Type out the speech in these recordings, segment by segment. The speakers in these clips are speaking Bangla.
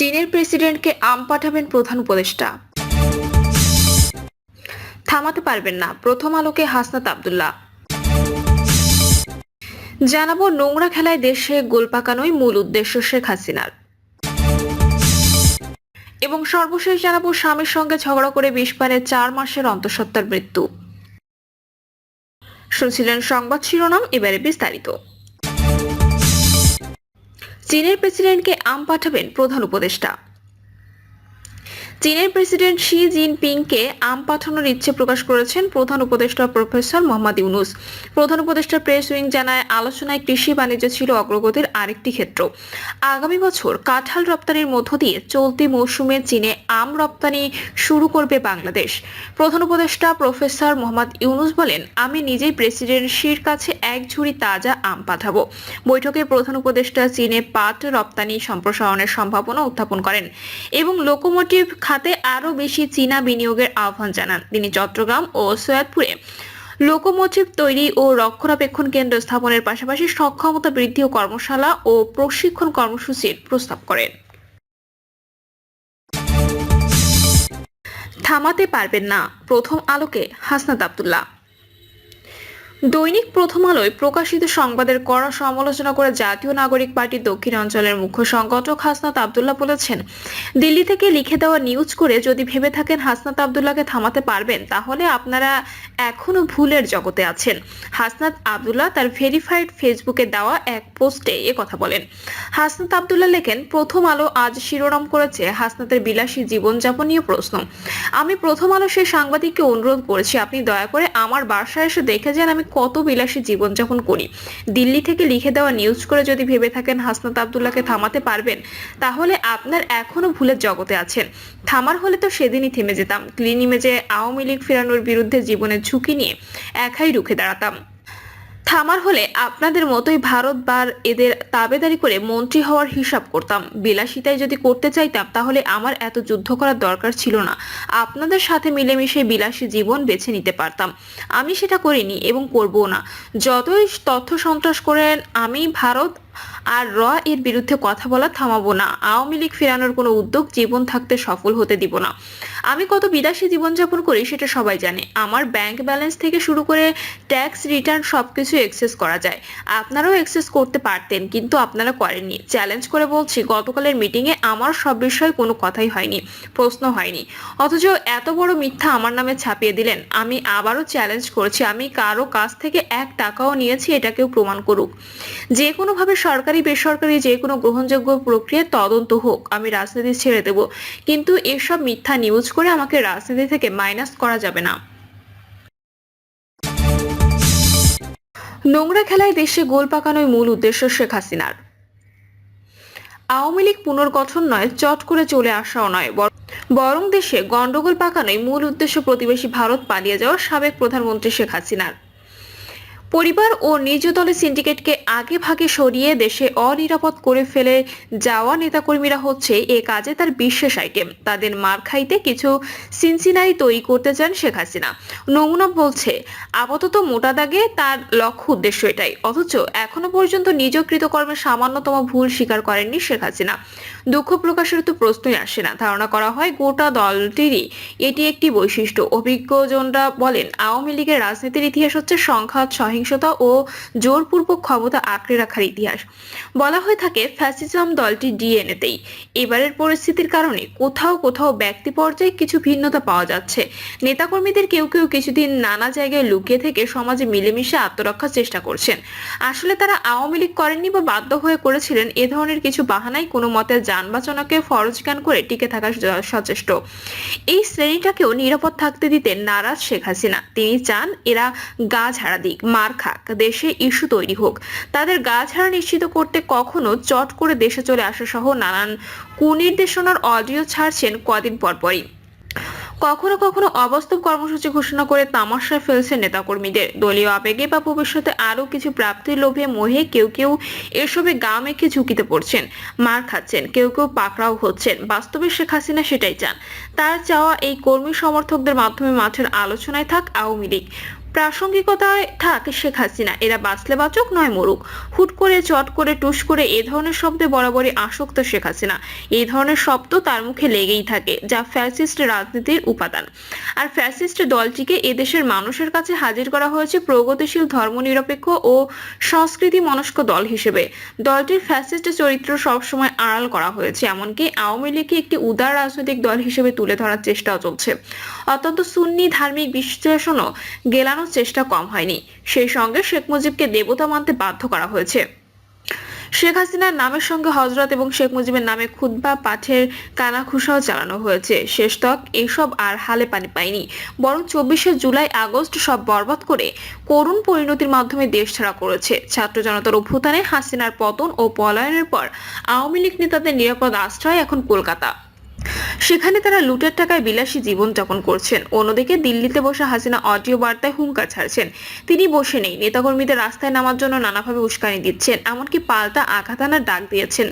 চীনের প্রেসিডেন্টকে আম পাঠাবেন প্রধান উপদেষ্টা। থামাতে পারবেন না। প্রথম আলোকে হাসনাত আবদুল্লাহ। জানাব নোংরা খেলায় দেশে গোল পাকানোই মূল উদ্দেশ্য শেখ হাসিনার। এবং সর্বশেষ জানাব স্বামীর সঙ্গে ঝগড়া করে বিষ পানে চার মাসের অন্তঃসত্ত্বার মৃত্যু। শুনছিলেন সংবাদ শিরোনাম, এবারে বিস্তারিত। চীনের প্রেসিডেন্টকে আম পাঠাবেন প্রধান উপদেষ্টা। চীনের প্রেসিডেন্ট শি জিনপিংকে আম পাঠানোর ইচ্ছে প্রকাশ করেছেন প্রধান উপদেষ্টা প্রফেসর মোহাম্মদ ইউনুস। প্রধান উপদেষ্টা প্রেস উইং জানায়, আলোচনায় কৃষি বাণিজ্য ছিল অগ্রগতির আরেকটি ক্ষেত্র। আগামী বছর কাঁঠাল রপ্তানির মধ্য দিয়ে চলতি মৌসুমে চীনে আম রপ্তানি শুরু করবে বাংলাদেশ। প্রধান উপদেষ্টা প্রফেসর মোহাম্মদ ইউনুস বলেন, আমি নিজেই প্রেসিডেন্ট শির কাছে এক ঝুড়ি তাজা আম পাঠাবো। বৈঠকে প্রধান উপদেষ্টা চীনে পাট রপ্তানি সম্প্রসারণের সম্ভাবনা উত্থাপন করেন এবং লোকোমোটিভ খাতে আরও বেশি চীনা বিনিয়োগের আহ্বান জানান। তিনি চট্টগ্রাম ও সৈয়দপুরে লোকোমোটিভ তৈরি ও রক্ষণাবেক্ষণ কেন্দ্র স্থাপনের পাশাপাশি সক্ষমতা বৃদ্ধি ও কর্মশালা ও প্রশিক্ষণ কর্মসূচির প্রস্তাব করেন। থামাতে পারবেন না। প্রথম আলোকে হাসনাত আব্দুল্লাহ। দৈনিক প্রথম আলোয় প্রকাশিত সংবাদের কড়া সমালোচনা করে জাতীয় নাগরিক পার্টি দক্ষিণ অঞ্চলের মুখ্য সংগঠক হাসনাত আবদুল্লাহ বলেছেন, দিল্লি থেকে লিখে দেওয়া নিউজ করে যদি ভেবে থাকেন হাসনাত আবদুল্লাহকে থামাতে পারবেন, তাহলে আপনারা এখনও ভুলের জগতে আছেন। হাসনাত আবদুল্লাহ তার ভেরিফাইড ফেসবুকে দেওয়া এক পোস্টে এ কথা বলেন। হাসনাত আবদুল্লাহ লেখেন, প্রথম আলো আজ শিরোনাম করেছে হাসনাতের বিলাসী জীবনযাপন নিয়ে প্রশ্ন। আমি প্রথম আলো সেই সাংবাদিককে অনুরোধ করেছি, আপনি দয়া করে আমার বাসায় এসে দেখে যান, আমি কত বিলাসী জীবনযাপন করি। দিল্লি থেকে লিখে দেওয়া নিউজ করে যদি ভেবে থাকেন হাসনাত আবদুল্লাহকে থামাতে পারবেন, তাহলে আপনার এখনও ভুলের জগতে আছেন। থামার হলে তো সেদিনই থেমে যেতাম। ক্লিন ইমেজে আওয়ামী লীগ ফেরানোর বিরুদ্ধে জীবনের ঝুঁকি নিয়ে একাই রুখে দাঁড়াতাম। থামার হলে আপনাদের মতোই ভারতবার এদের তাবেদারি করে মন্ত্রী হওয়ার হিসাব করতাম। বিলাসিতায় যদি করতে চাইতাম, তাহলে আমার এত যুদ্ধ করার দরকার ছিল না। আপনাদের সাথে মিলেমিশে বিলাসী জীবন বেছে নিতে পারতাম। আমি সেটা করিনি এবং করব না। যতই তথ্য সন্ত্রাস করেন আমি ভারত আর র এর বিরুদ্ধে কথা বলা থামাবো না। আওয়ামী লীগ ফেরানোর কোনো উদ্যোগ জীবন থাকতে সফল হতে দিব না। আমি কত বিদেশি জীবনযাপন করি সেটা সবাই জানে। আমার ব্যাংক ব্যালেন্স থেকে শুরু করে ট্যাক্স রিটার্ন সবকিছু এক্সেস করা যায়। আপনারাও এক্সেস করতে পারতেন, কিন্তু আপনারা করেননি। চ্যালেঞ্জ করে বলছি, গতকালের মিটিংয়ে আমার সব বিষয়ে কোনো কথাই হয়নি, প্রশ্ন হয়নি। অথচ এত বড় মিথ্যা আমার নামে ছাপিয়ে দিলেন। আমি আবারও চ্যালেঞ্জ করছি। আমি কারও কাছ থেকে এক টাকাও নিয়েছি, এটাকেও প্রমাণ করুক। যে কোনোভাবে সরকারি, বেসরকারি যে কোনো গ্রহণযোগ্য প্রক্রিয়ায় তদন্ত হোক, আমি রাজনীতি ছেড়ে দেব। কিন্তু এসব মিথ্যা নিউজ করে আমাকে রাজনীতি থেকে মাইনাস করা যাবে না। নোংরা খেলায় দেশে গোল পাকানোই মূল উদ্দেশ্য শেখ হাসিনার। আওয়ামী লীগ পুনর্গঠন নয়, চট করে চলে আসাও নয়, বরং দেশে গন্ডগোল পাকানোই মূল উদ্দেশ্য প্রতিবেশী ভারত পালিয়ে যাওয়া সাবেক প্রধানমন্ত্রী শেখ হাসিনার। পরিবার ও নিজ দলের সিন্ডিকেটকে আগে ভাগে সরিয়ে দেশে অনিরাপদ করে ফেলে যাওয়া নেতাকর্মীরা হচ্ছে এ কাজে তার বিশেষ আইটেম। তাদের মার খাইতে কিছু সিনসিনারি তৈরি করতে চান শেখ হাসিনা। নমুনা বলছে, আপাতত মোটা দাগে তার লক্ষ্য উদ্দেশ্য এটাই। অথচ এখনও পর্যন্ত নিজ কৃতকর্মের সামান্যতম ভুল স্বীকার করেননি শেখ হাসিনা। দুঃখ প্রকাশের তো প্রশ্নই আসে না। ধারণা করা হয় গোটা দলটিরই এটি একটি বৈশিষ্ট্য। অভিজ্ঞজনরা বলেন, আওয়ামী লীগের রাজনীতির ইতিহাস হচ্ছে সংখ্যা সংঘাত সহিংসতা ও জোরপূর্বক ক্ষমতা আঁকড়ে রাখার ইতিহাস। বলা হয়ে থাকে, ফ্যাসিজম দলটি ডিএনএতেই এবারের পরিস্থিতির কারণে কোথাও কোথাও ব্যক্তি পর্যায়ে কিছু ভিন্নতা পাওয়া যাচ্ছে। নেতাকর্মীদের কেউ কেউ কিছুদিন নানা জায়গায় লুকিয়ে থেকে সমাজে মিলেমিশে আত্মরক্ষার চেষ্টা করছেন। আসলে তারা আওয়ামী লীগ করেননি বা বাধ্য হয়ে করেছিলেন এ ধরনের কিছু বাহানায় কোনো মতে যান বাঁচানোকে ফরজ জ্ঞান করে টিকে থাকার স- সচেষ্ট। এই শ্রেণীটাকেও নিরাপদ থাকতে দিতে নারাজ শেখ হাসিনা। তিনি চান এরা গা ঝাড়া দিক, মার খাক দেশে ইস্যু তৈরি হোক। তাদের গা ঝাড়া নিশ্চিত করতে কখনো চট করে দেশে চলে আসা সহ নানান কুনির্দেশনার অডিও ছাড়ছেন কদিন পরপরই। কখনো কখনো অবাস্তব কর্মসূচি ঘোষণা করে তামাশায় ফেলছে নেতাকর্মীদের। দলীয় আবেগে বা ভবিষ্যতে আরও কিছু প্রাপ্তির লোভে মোহে কেউ কেউ এসবে গা মেখে ঝুঁকিতে পড়ছেন, মার খাচ্ছেন, কেউ কেউ পাকড়াও হচ্ছেন। বাস্তবে শেখ হাসিনা সেটাই চান। তার চাওয়া এই কর্মী সমর্থকদের মাধ্যমে মাঠের আলোচনায় থাক আওয়ামী লীগ। প্রাসঙ্গিকতায় থাক শেখ হাসিনা, এরা বাঁচলে বাচক নয় মরুক। হুট করে, চট করে, টুস করে এ ধরনের শব্দে বরাবরই আসক্ত শেখ হাসিনা। এই ধরনের শব্দ তার মুখে লেগেই থাকে, যা ফ্যাসিস্ট রাজনীতির উপাদান। আর ফ্যাসিস্ট দলটিকে এদেশের মানুষের কাছে হাজির করা হয়েছে প্রগতিশীল, ধর্মনিরপেক্ষ ও সংস্কৃতি মনস্ক দল হিসেবে। দলটির ফ্যাসিস্ট চরিত্র সবসময় আড়াল করা হয়েছে, এমনকি আওয়ামী লীগকে একটি উদার রাজনৈতিক দল হিসেবে তুলে ধরার চেষ্টাও চলছে। অত্যন্ত সুন্নি, ধার্মিক বিশ্লেষণও গেলানোর চেষ্টা কম হয়নি। সেই সঙ্গে শেখ মুজিবকে দেবতা মানতে বাধ্য করা হয়েছে। শেখ হাসিনার নামের সঙ্গে হজরত এবং শেখ মুজিবের নামে খুদ্া পাঠের কানাখুসাও চালানো হয়েছে। শেষ তক এসব আর হালে পানি পায়নি। বরং চব্বিশে জুলাই, আগস্ট সব বরবাদ করে করুণ পরিণতির মাধ্যমে দেশ ছাড়া করেছে। ছাত্র জনতার অভ্যুত্থানে হাসিনার পতন ও পলায়নের পর আওয়ামী লীগ নেতাদের নিরাপদ আশ্রয় এখন কলকাতা। সেখানে তারা লুটের টাকায় বিলাসী জীবনযাপন করছেন। অন্যদিকে দিল্লিতে বসে হাসিনা অডিও বার্তায় হুঙ্কার ছাড়ছেন। তিনি বসে নেই, নেতাকর্মীদের রাস্তায় নামার জন্য নানাভাবে উস্কানি দিচ্ছেন, এমনকি পাল্টা আঘাত আনার ডাক দিয়েছেন।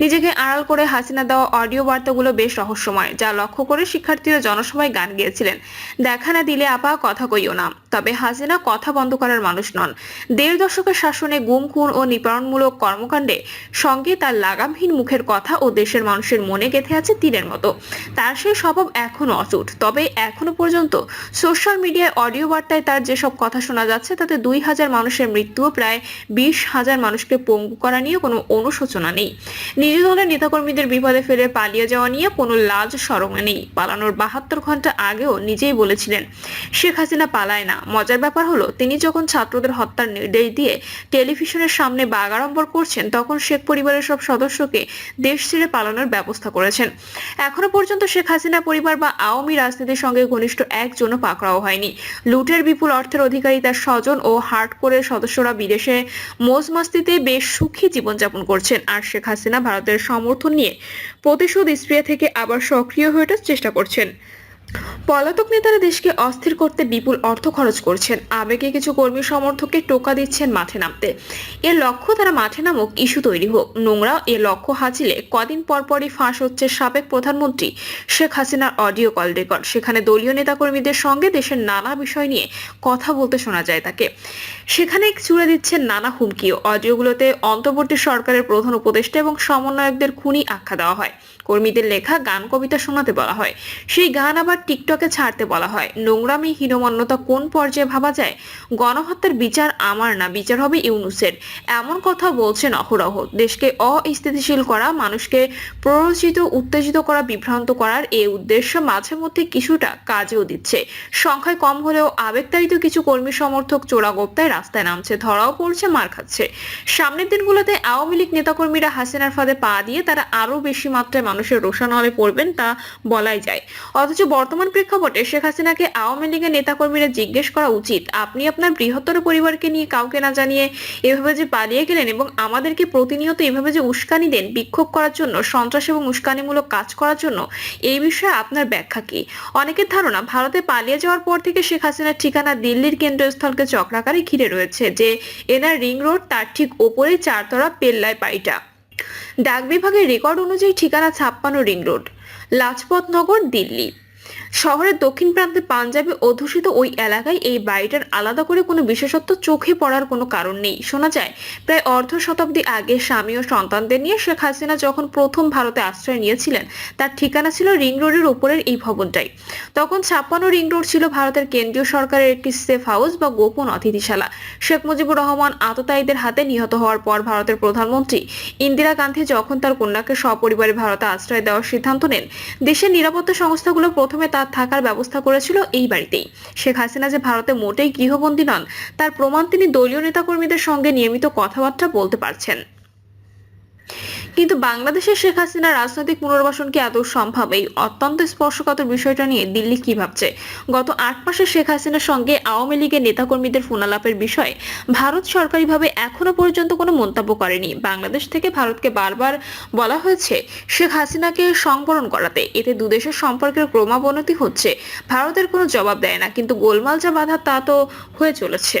নিজেকে আড়াল করে হাসিনা দেওয়া অডিও বার্তাগুলো বেশ রহস্যময়, যা লক্ষ্য করে শিক্ষার্থীরা জনসভায় গান গেয়েছিলেন। দেখা না দিলে আপা কথা কইও না। তবে হাসিনা কথা বন্ধ করার মানুষ নন। দেড় দশকের শাসনে গুম, খুন ও নিবারণমূলক কর্মকাণ্ডে সঙ্গে তার লাগামহীন মুখের কথা ও দেশের মানুষের মনে গেঁথে আছে তীরের মতো। তার সেই স্বভাব এখনও অচুট। তবে এখনও পর্যন্ত সোশ্যাল মিডিয়ায় অডিও বার্তায় তার যেসব কথা শোনা যাচ্ছে, তাতে দুই হাজার মানুষের মৃত্যু প্রায় বিশ হাজার মানুষকে পঙ্গু করা নিয়ে কোনো অনুশোচনা নেই। নিজ দলের নেতাকর্মীদের বিপদে ফেলে পালিয়ে যাওয়া নিয়ে কোনো লাজ সরমে নেই। পালানোর বাহাত্তর ঘণ্টা আগেও নিজেই বলেছিলেন, শেখ হাসিনা পালায় না। মজার ব্যাপার হলো, তিনি যখন ছাত্রদের হত্যার নির্দেশ দিয়ে টেলিভিশনের সামনে বাগাড়ম্বর করছেন, তখন শেখ পরিবারের সব সদস্যকে দেশ ছেড়ে পালানোর ব্যবস্থা করেছেন। এখনও পর্যন্ত শেখ হাসিনা পরিবার বা আওয়ামী রাজনীতির সঙ্গে ঘনিষ্ঠ একজনও পাকড়াও হয়নি। লুটের বিপুল অর্থের অধিকারী তার স্বজন ও হার্ট হার্ডকোরের সদস্যরা বিদেশে মোজ মাস্তিতে বেশ সুখী জীবনযাপন করছেন। আর শেখ হাসিনা ভারতের সমর্থন নিয়ে প্রতিশোধ স্প্রিয়া থেকে আবার সক্রিয় হয়ে ওঠার চেষ্টা করছেন। পলাতক নেতারা দেশকে অস্থির করতে বিপুল অর্থ খরচ করছেন। আবেগে কিছু কর্মী সমর্থককে টোকা দিচ্ছেন মাঠে নামতে। এর লক্ষ্য তারা মাঠে নামুক, ইস্যু তৈরি হোক। নোংরা এ লক্ষ্য হাসিলে কদিন পরপরই ফাঁস হচ্ছে সাবেক প্রধানমন্ত্রী শেখ হাসিনার অডিও কল রেকর্ড। সেখানে দলীয় নেতাকর্মীদের সঙ্গে দেশের নানা বিষয় নিয়ে কথা বলতে শোনা যায় তাকে। সেখানে চুড়ে দিচ্ছেন নানা হুমকিও। অডিওগুলোতে অন্তর্বর্তী সরকারের প্রধান উপদেষ্টা এবং সমন্বয়কদের খুনি আখ্যা দেওয়া হয়। কর্মীদের লেখা গান, কবিতা শোনাতে বলা হয়। সেই গান আবার টিকটকে ছাড়তে বলা হয়। নোংরামি, হীনমন্যতা কোন পর্যায়ে ভাবা যায়? গণহত্যার বিচার আমার না, বিচার হবে ইউনুসের। এমন কথা বলছেন অহরহ। দেশকে অস্থিতিশীল করা, মানুষকে প্ররোচিত, উত্তেজিত করা, বিভ্রান্ত করার এই উদ্দেশ্য মাঝে মধ্যে কিছুটা কাজেও দিচ্ছে। সংখ্যায় কম হলেও আবেগতাড়িত কিছু কর্মী সমর্থক চোরাগোপ্তায় রাস্তায় নামছে, ধরাও পড়ছে, মার খাচ্ছে। সামনের দিনগুলোতে আওয়ামী লীগ নেতাকর্মীরা হাসিনার ফাঁদে পা দিয়ে তারা আরও বেশি মাত্রায় মানুষের রোষানলে পড়বেন তা বলাই যায়। অথচ বর্তমান প্রেক্ষাপটে শেখ হাসিনাকে আওয়ামী লীগের নেতাকর্মীরা জিজ্ঞেস করা উচিত। আপনি আপনার বৃহত্তর পরিবারকে নিয়ে কাউকে না জানিয়ে এভাবে যে পালিয়ে গেলেন এবং আমাদেরকে প্রতিনিয়ত এভাবে যে উস্কানি দেন, বিক্ষোভ করার জন্য, সন্ত্রাস এবং উস্কানিমূলক কাজ করার জন্য, এই বিষয়ে আপনার ব্যাখ্যা কি? অনেকের ধারণা, ভারতে পালিয়ে যাওয়ার পর থেকে শেখ হাসিনার ঠিকানা দিল্লির কেন্দ্রস্থলকে চক্রাকারে ঘিরে রয়েছে, যে এনার রিং রোড তার ঠিক ওপরেই চারতলা পেল্লায় পাইটা ডাক বিভাগের রেকর্ড অনুযায়ী ঠিকানা ছাপ্পান্ন রিং রোড লাজপত নগর দিল্লি। শহরের দক্ষিণ প্রান্তে পাঞ্জাবে অধ্যুষিত ওই এলাকায় এই বাড়িটার আলাদা করে কোনো বিশেষত্ব চোখে পড়ার কোনো কারণ নেই। শোনা যায়, প্রায় অর্ধ শতাব্দী আগে স্বামী ও সন্তানদের নিয়ে শেখ হাসিনা যখন প্রথম ভারতে আশ্রয় নিয়েছিলেন, তার ঠিকানা ছিল রিং রোডের উপরের এই ভবনটাই তখন ছাপ্পান্ন রিং রোড ছিল ভারতের কেন্দ্রীয় সরকারের একটি সেফ হাউস বা গোপন অতিথিশালা। শেখ মুজিবুর রহমান আততায়ীদের হাতে নিহত হওয়ার পর ভারতের প্রধানমন্ত্রী ইন্দিরা গান্ধী যখন তার কন্যাকে সপরিবারে ভারতে আশ্রয় দেওয়ার সিদ্ধান্ত নেন, দেশের নিরাপত্তা সংস্থাগুলো প্রথমে তার থাকার ব্যবস্থা করেছিল এই বাড়িতেই। শেখ হাসিনা যে ভারতে মোটেই গৃহবন্দী নন, তার প্রমাণ তিনি দলীয় নেতাকর্মীদের সঙ্গে নিয়মিত কথাবার্তা বলতে পারছেন। কিন্তু বাংলাদেশের শেখ হাসিনার রাজনৈতিক পুনর্বাসন কি আদৌ সম্ভব? এই অত্যন্ত স্পর্শকাতর বিষয়টা নিয়ে দিল্লি কি ভাবছে? গত আট মাসে শেখ হাসিনার সঙ্গে আওয়ামী লীগের নেতাকর্মীদের ফোনালাপের বিষয়ে ভারত সরকারিভাবে এখনও পর্যন্ত কোনো মন্তব্য করেনি। বাংলাদেশ থেকে ভারতকে বারবার বলা হয়েছে শেখ হাসিনাকে সংবরণ করাতে। এতে দুদেশের সম্পর্কের ক্রমাবনতি হচ্ছে। ভারতের কোনো জবাব দেয় না, কিন্তু গোলমাল যা বাধা তা তো হয়ে চলেছে।